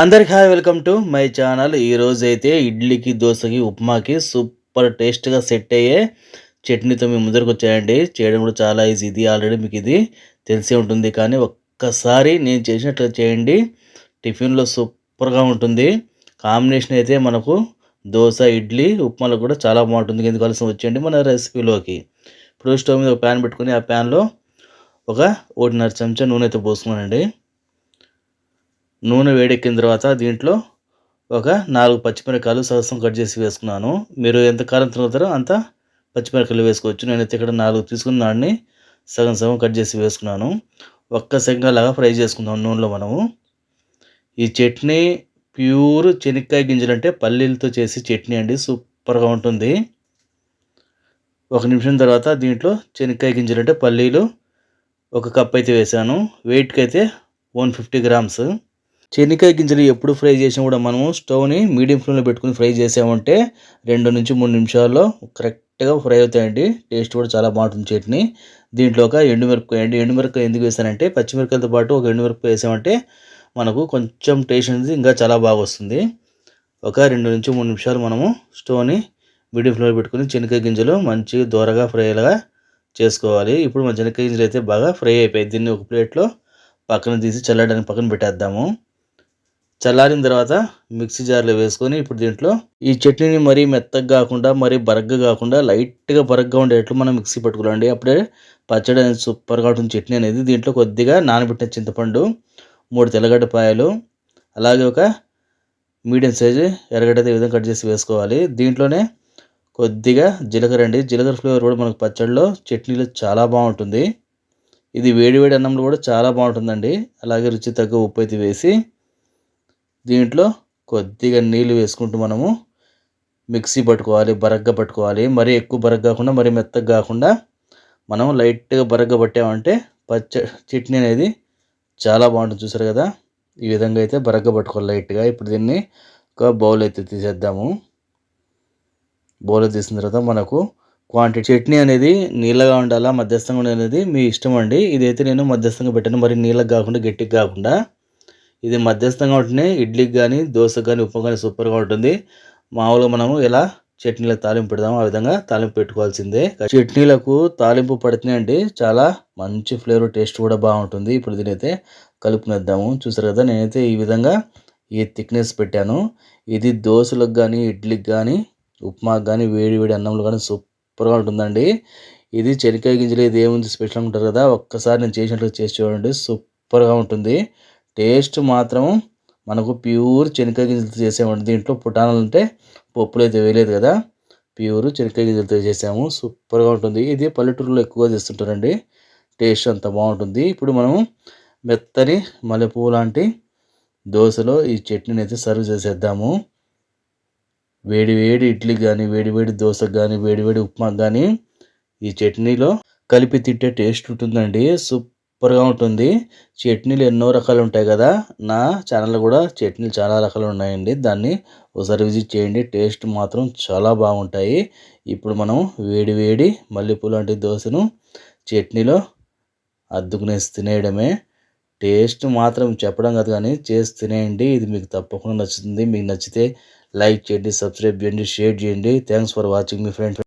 అందరికి hi welcome to my channel. ఈరోజు అయితే ఇడ్లీకి దోశకి ఉప్మాకి సూపర్ టేస్ట్గా సెట్ అయ్యే చట్నీతో మేము ముందరకు వచ్చాయండి చేయడం కూడా చాలా ఈజీ. ఇది ఆల్రెడీ మీకు ఇది తెలిసే ఉంటుంది కానీ ఒక్కసారి నేను చేసినట్లు చేయండి. టిఫిన్లో సూపర్గా ఉంటుంది. కాంబినేషన్ అయితే మనకు దోశ ఇడ్లీ ఉప్మాలో కూడా చాలా బాగుంటుంది. ఎందుకు కలిసి వచ్చేయండి మన రెసిపీలోకి. ఇప్పుడు స్టవ్ మీద ఒక ప్యాన్ పెట్టుకుని ఆ ప్యాన్లో ఒక ఒకటిన్నర చెంచా నూనె అయితే పోసుకోనండి నూనె వేడెక్కిన తర్వాత దీంట్లో ఒక నాలుగు పచ్చిమిరకాయలు సగసం కట్ చేసి వేసుకున్నాను. మీరు ఎంత కారం తిరుగుతారో అంత పచ్చిమిరకాయలు వేసుకోవచ్చు. నేనైతే ఇక్కడ నాలుగు తీసుకున్న దాన్ని సగం సగం కట్ చేసి వేసుకున్నాను. ఒక్క సెకండ్ లాగా ఫ్రై చేసుకుందాం నూనెలో మనము. ఈ చట్నీ ప్యూర్ చెనిక్కాయ గింజలు అంటే పల్లీలతో చేసి చట్నీ అండి. సూపర్గా ఉంటుంది. ఒక నిమిషం తర్వాత దీంట్లో చెనిక్కాయ గింజలు అంటే పల్లీలు ఒక కప్ అయితే వేసాను. వెయిట్కి అయితే వన్ ఫిఫ్టీ గ్రామ్స్. చెనికాయ గింజలు ఎప్పుడు ఫ్రై చేసినా కూడా మనము స్టవ్ని మీడియం ఫ్లేమ్లో పెట్టుకుని ఫ్రై చేసామంటే రెండు నుంచి మూడు నిమిషాల్లో కరెక్ట్గా ఫ్రై అవుతాయండి. టేస్ట్ కూడా చాలా బాగుంటుంది చట్నీ. దీంట్లో ఒక ఎండుమిరపకాయ అండి. ఎండుమిరపకాయ ఎందుకు వేసానంటే పచ్చిమిరపకాయలతో పాటు ఒక ఎండుమిరపకాయ వేసామంటే మనకు కొంచెం టేస్ట్ అనేది ఇంకా చాలా బాగా వస్తుంది. ఒక రెండు నుంచి మూడు నిమిషాలు మనము స్టవ్ని మీడియం ఫ్లేమ్లో పెట్టుకుని చెనక్కాయ గింజలు మంచి దూరగా ఫ్రైలాగా చేసుకోవాలి. ఇప్పుడు మన చెనక్కాయ గింజలు అయితే బాగా ఫ్రై అయిపోయాయి. దీన్ని ఒక ప్లేట్లో పక్కన తీసి చల్లడానికి పక్కన పెట్టేద్దాము. చల్లారిన తర్వాత మిక్సీ జార్లో వేసుకొని ఇప్పుడు దీంట్లో ఈ చట్నీని మరీ మెత్తగా కాకుండా మరీ బరగ్గా కాకుండా లైట్గా బరగ్గా ఉండేట్లు మనం మిక్సీ పట్టుకోవాలండి. అప్పుడే పచ్చడి అనేది సూపర్గా ఉంటుంది. చట్నీ అనేది దీంట్లో కొద్దిగా నానబెట్టిన చింతపండు మూడు తెల్లగడ్డ పాయలు అలాగే ఒక మీడియం సైజు ఎర్రగడ్డ ఈ విధంగా కట్ చేసి వేసుకోవాలి. దీంట్లోనే కొద్దిగా జీలకర్ర అండి. జీలకర్ర ఫ్లేవర్ కూడా మనకు పచ్చడిలో చట్నీలో చాలా బాగుంటుంది. ఇది వేడివేడి అన్నంలో కూడా చాలా బాగుంటుందండి. అలాగే రుచి తగ్గ ఉప్పు అయితే వేసి దీంట్లో కొద్దిగా నీళ్ళు వేసుకుంటూ మనము మిక్సీ పట్టుకోవాలి బరగ్గా పట్టుకోవాలి. మరీ ఎక్కువ బరగ్ కాకుండా మరీ మెత్తగా కాకుండా మనం లైట్గా బరగ్గా పట్టామంటే పచ్చ చట్నీ అనేది చాలా బాగుంటుంది. చూసారు కదా? ఈ విధంగా అయితే బరగ్గా పట్టుకోవాలి లైట్గా. ఇప్పుడు దీన్ని ఒక బౌల్ అయితే తీసేద్దాము. బౌల్ తీసిన తర్వాత మనకు క్వాంటిటీ చట్నీ అనేది నీళ్ళగా ఉండాలా మధ్యస్థంగా ఉండేది మీ ఇష్టం అండి. ఇదైతే నేను మధ్యస్థంగా పెట్టాను. మరి నీళ్ళకి కాకుండా గట్టికి కాకుండా ఇది మధ్యస్థంగా ఉంటుంది ఇడ్లీకి కానీ దోశకు కానీ ఉప్పు కానీ సూపర్గా ఉంటుంది. మామూలుగా మనము ఎలా చట్నీలకు తాలింపు పెడదాము ఆ విధంగా తాలింపు పెట్టుకోవాల్సిందే. చట్నీలకు తాలింపు పడుతున్నాయండి చాలా మంచి ఫ్లేవర్ టేస్ట్ కూడా బాగుంటుంది. ఇప్పుడు దీనైతే కలుపునేద్దాము. చూసారు కదా నేనైతే ఈ విధంగా ఈ థిక్నెస్ పెట్టాను. ఇది దోశలకు కానీ ఇడ్లీకి కానీ ఉప్మాకి కానీ వేడి వేడి అన్నంలో కానీ సూపర్గా ఉంటుందండి. ఇది చెనికాయ గింజలు ఇది ఏముంది స్పెషల్ ఉంటారు కదా ఒక్కసారి నేను చేసినట్లు చేసి చూడండి సూపర్గా ఉంటుంది. టేస్ట్ మాత్రం మనకు ప్యూర్ శనగకాయ గింజలతో చేసామండి దీంట్లో పుటానాలు అంటే పప్పులు అయితే వేయలేదు కదా. ప్యూర్ శనగకాయ గింజలతో చేసాము. సూపర్గా ఉంటుంది. ఇది పల్లెటూరులో ఎక్కువగా చేస్తుంటారండి. టేస్ట్ అంత బాగుంటుంది. ఇప్పుడు మనము మెత్తని మల్లెపువ్వు లాంటి దోశలో ఈ చట్నీని అయితే సర్వ్ చేసేద్దాము. వేడి వేడి ఇడ్లీ కానీ వేడి వేడి దోశకు కానీ వేడి వేడి ఉప్మా కానీ ఈ చట్నీలో కలిపి తింటే టేస్ట్ ఉంటుందండి. సూప్ సూపర్గా ఉంటుంది. చట్నీలు ఎన్నో రకాలు ఉంటాయి కదా. నా ఛానల్లో కూడా చట్నీలు చాలా రకాలు ఉన్నాయండి. దాన్ని ఒకసారి విజిట్ చేయండి. టేస్ట్ మాత్రం చాలా బాగుంటాయి. ఇప్పుడు మనం వేడి వేడి మల్లెపూ లాంటి దోశను చట్నీలో అద్దుకునేసి తినేయడమే. టేస్ట్ మాత్రం చెప్పడం కాదు కానీ చేసి తినేయండి. ఇది మీకు తప్పకుండా నచ్చుతుంది. మీకు నచ్చితే లైక్ చేయండి సబ్స్క్రైబ్ చేయండి షేర్ చేయండి. థ్యాంక్స్ ఫర్ వాచింగ్ మీ ఫ్రెండ్.